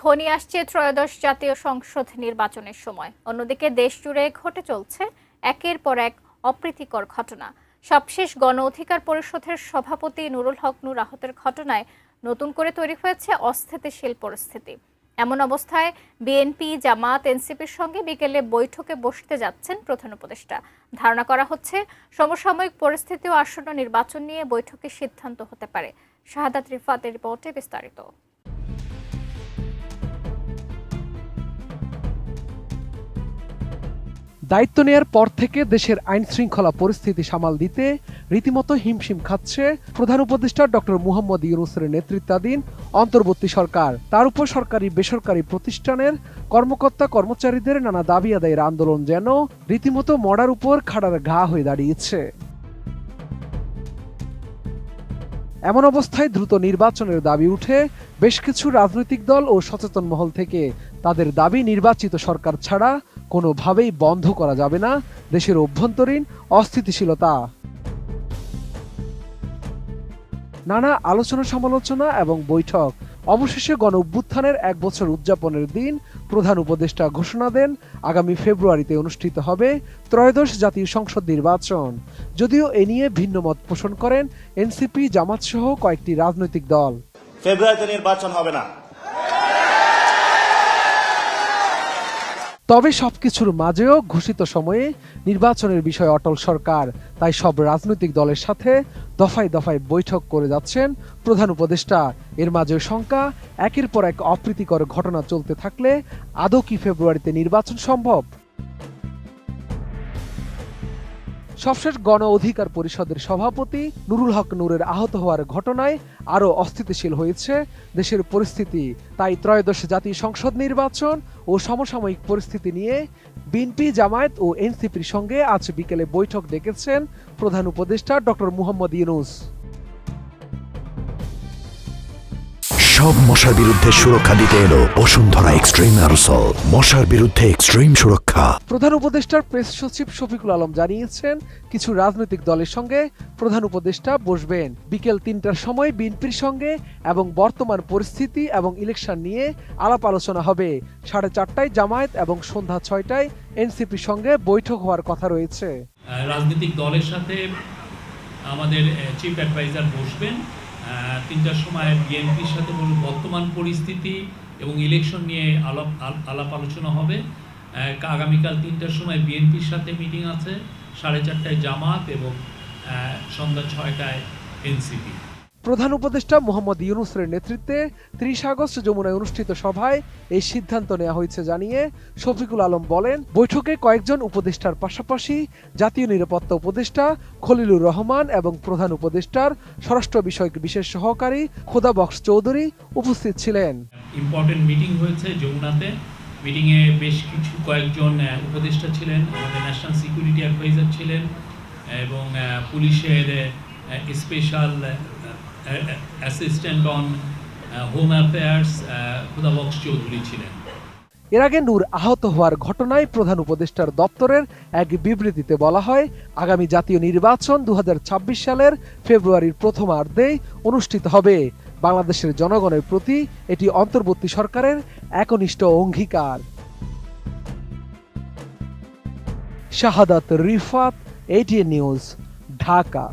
ঘনিয়ে আসছে ত্রয়োদশ জাতীয় সংসদ নির্বাচনের সময়। অন্যদিকে দেশ জুড়ে ঘটে চলছে একের পর এক অপ্রীতিকর ঘটনা। সবশেষ গণ অধিকার পরিষদের সভাপতি নুরুল হক নূর আহতের ঘটনায় নতুন করে তৈরি হয়েছে অস্থিতিশীল পরিস্থিতি। এমন অবস্থায় বিএনপি, জামাত, এনসিপির সঙ্গে বিকেলে বৈঠকে বসতে যাচ্ছেন প্রধান উপদেষ্টা। ধারণা করা হচ্ছে, সমসাময়িক পরিস্থিতি ও আসন্ন নির্বাচন নিয়ে বৈঠকে সিদ্ধান্ত হতে পারে। শাহাদাত রিফাতের রিপোর্টে বিস্তারিত। দায়িত্ব নেয়ার পর থেকে দেশের আইন শৃঙ্খলা পরিস্থিতি সামাল দিতে রীতিমতো হিমশিম খাচ্ছে প্রধান উপদেষ্টা ডক্টর মুহম্মদ ইউনুসের নেতৃত্বাধীন অন্তর্বর্তী সরকার। তার উপর সরকারি, বেসরকারি প্রতিষ্ঠানের কর্মকর্তা কর্মচারীদের নানা দাবি আদায়ের আন্দোলন যেন রীতিমতো মড়ার উপর খাড়ার ঘা হয়ে দাঁড়িয়েছে। এমন অবস্থায় দ্রুত নির্বাচনের দাবি উঠে বেশ কিছু রাজনৈতিক দল ও সচেতন মহল থেকে তাদের দাবি নির্বাচিত সরকার ছাড়া কোনোভাবেই বন্ধ করা যাবে না দেশের অভ্যন্তরীণ অস্থিতিশীলতা। নানা আলোচনা সমালোচনা এবং বৈঠক। অবশেষে গণ অভ্যুত্থানের এক বছর উদযাপনের দিন প্রধান উপদেষ্টা ঘোষণা দেন, আগামী ফেব্রুয়ারিতে অনুষ্ঠিত হবে ত্রয়োদশ জাতীয় সংসদ নির্বাচন। যদিও এ নিয়ে ভিন্ন মত পোষণ করেন এনসিপি জামাত সহ কয়েকটি রাজনৈতিক দল। ফেব্রুয়ারিতে নির্বাচন হবে না। তবে সবকিছুর মাঝেও ঘোষিত সময়ে নির্বাচনের বিষয়ে অটল সরকার, তাই সব রাজনৈতিক দলের সাথে দফায় দফায় বৈঠক করে যাচ্ছেন প্রধান উপদেষ্টা। এর মাঝেও শঙ্কা, একের পর এক অপ্রীতিকর ঘটনা চলতে থাকলে আদৌ কি ফেব্রুয়ারিতে নির্বাচন সম্ভব? সবশেষ গণ অধিকার পরিষদের সভাপতি নুরুল হক নূরের আহত হওয়ার ঘটনায় আরও অস্থিতিশীল হয়েছে দেশের পরিস্থিতি। তাই ত্রয়োদশ জাতীয় সংসদ নির্বাচন ও সমসাময়িক পরিস্থিতি নিয়ে বিএনপি, জামায়াত ও এনসিপির সঙ্গে আজ বিকেলে বৈঠক ডেকেছেন প্রধান উপদেষ্টা ডক্টর মুহম্মদ ইউনুস। সব মশার বিরুদ্ধে সুরক্ষা দিতে এলো বসুন্ধরা এক্সট্রিম অ্যারোসল। মশার বিরুদ্ধে এক্সট্রিম সুরক্ষা। প্রধান উপদেষ্টার প্রেস সচিব শফিকুল আলম জানিয়েছেন কিছু রাজনৈতিক দলের সঙ্গে প্রধান উপদেষ্টা বসবেন। বিকেল তিনটার সময় বিএনপির সঙ্গে এবং বর্তমান পরিস্থিতি এবং ইলেকশন নিয়ে আলাপ আলোচনা হবে। সাড়ে চারটায় জামায়াত এবং সন্ধ্যা ছয়টায় এনসিপির সঙ্গে বৈঠক হওয়ার কথা রয়েছে। রাজনৈতিক দলের সাথে আমাদের চিফ অ্যাডভাইজার বসবেন। তিনটার সময় বিএনপির সাথে বর্তমান পরিস্থিতি এবং ইলেকশন নিয়ে আলাপ আল- আলাপ আলোচনা হবে। আগামীকাল তিনটার সময় বিএনপির সাথে মিটিং আছে, সাড়ে চারটায় জামাত এবং সন্ধ্যা ছয়টায় এনসিপি। প্রধান উপদেষ্টা মোহাম্মদ ইউনুসের নেতৃত্বে ত্রিশ আগস্ট যমুনায় অনুষ্ঠিত সভায় এই সিদ্ধান্ত নেওয়া হয়েছে জানিয়ে শফিকুল আলম বলেন, বৈঠকে কয়েকজন উপদেষ্টার পাশাপাশি জাতীয় নিরাপত্তা উপদেষ্টা খলিলুর রহমান এবং প্রধান উপদেষ্টার স্বরাষ্ট্র বিষয়ক বিশেষ সহকারী খোদা বক্স চৌধুরী উপস্থিত ছিলেন। ইম্পর্টেন্ট মিটিং হয়েছে যমুনাতে। মিটিংয়ে বেশ কিছু কয়েকজন উপদেষ্টা ছিলেন, আমাদের ন্যাশনাল সিকিউরিটি অ্যাডভাইজার ছিলেন, এবং পুলিশের special assistant on home affairs Khudabaksh Chowdhury ছিলেন। এর আগে নূর আহত হওয়ার ঘটনায় প্রধান উপদেষ্টার দপ্তরের এক বিবৃতিতে বলা হয়, আগামী জাতীয় নির্বাচন দু সালের ফেব্রুয়ারির প্রথমার্ধেই অনুষ্ঠিত হবে। বাংলাদেশের জনগণের প্রতি এটি অন্তর্বর্তী সরকারের একনিষ্ঠ অঙ্গীকার। Shahadat Rifat ATN news Dhaka.